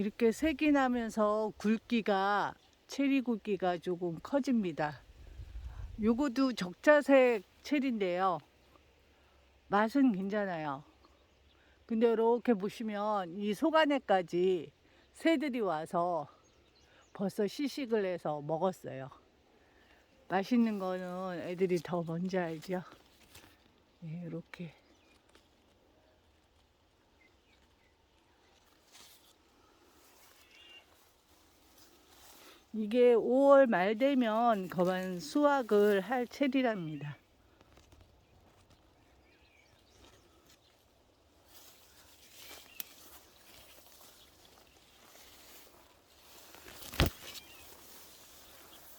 이렇게 색이 나면서 굵기가 체리 굵기가 조금 커집니다. 요거도 적자색 체리인데요. 맛은 괜찮아요. 근데 이렇게 보시면 이 속안에까지 새들이 와서 벌써 시식을 해서 먹었어요. 맛있는 거는 애들이 더 먼저 알죠. 네, 이렇게. 이게 5월 말 되면 그만 수확을 할 체리랍니다.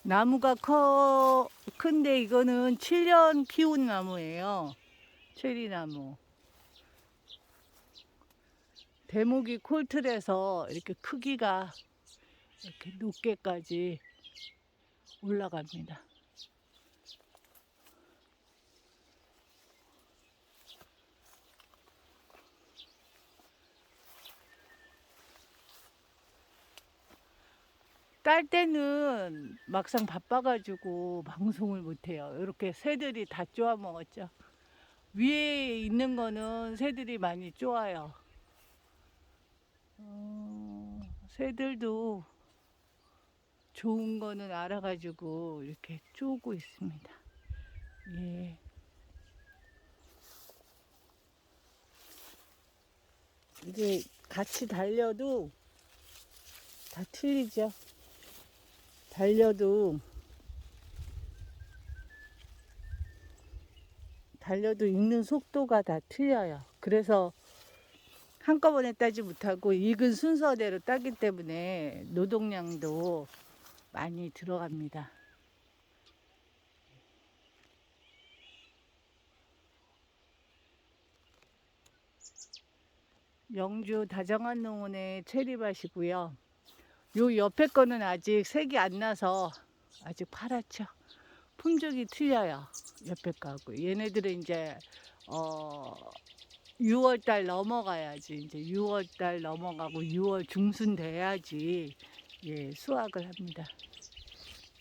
나무가 커 큰데 이거는 7년 키운 나무예요. 체리나무. 대목이 콜틀에서 이렇게 크기가 이렇게 높게까지 올라갑니다. 딸 때는 막상 바빠가지고 방송을 못해요. 이렇게 새들이 다 쪼아 먹었죠. 위에 있는 거는 새들이 많이 쪼아요. 어, 새들도 좋은 거는 알아가지고 이렇게 쪼고 있습니다. 예. 이게 같이 달려도 다 틀리죠. 달려도 달려도 읽는 속도가 다 틀려요. 그래서 한꺼번에 따지 못하고 읽은 순서대로 따기 때문에 노동량도 많이 들어갑니다. 영주 다정한 농원의 체리밭이고요. 요 옆에 거는 아직 색이 안 나서 아직 파랗죠. 품종이 틀려요. 옆에 거하고. 얘네들은 이제 어 6월 달 넘어가야지. 이제 6월 달 넘어가고 6월 중순 돼야지 예, 수확을 합니다.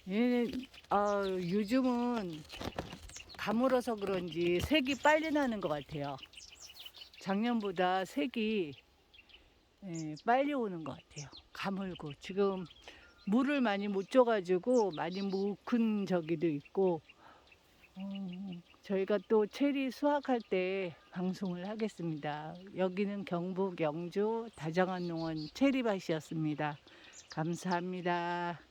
얘네 아, 요즘은 가물어서 그런지 색이 빨리 나는 것 같아요. 작년보다 색이 예, 빨리 오는 것 같아요. 가물고 지금 물을 많이 못 줘가지고 많이 묵은 저기도 있고 어, 저희가 또 체리 수확할 때 방송을 하겠습니다. 여기는 경북 영주 다정한 농원 체리밭이었습니다. 감사합니다.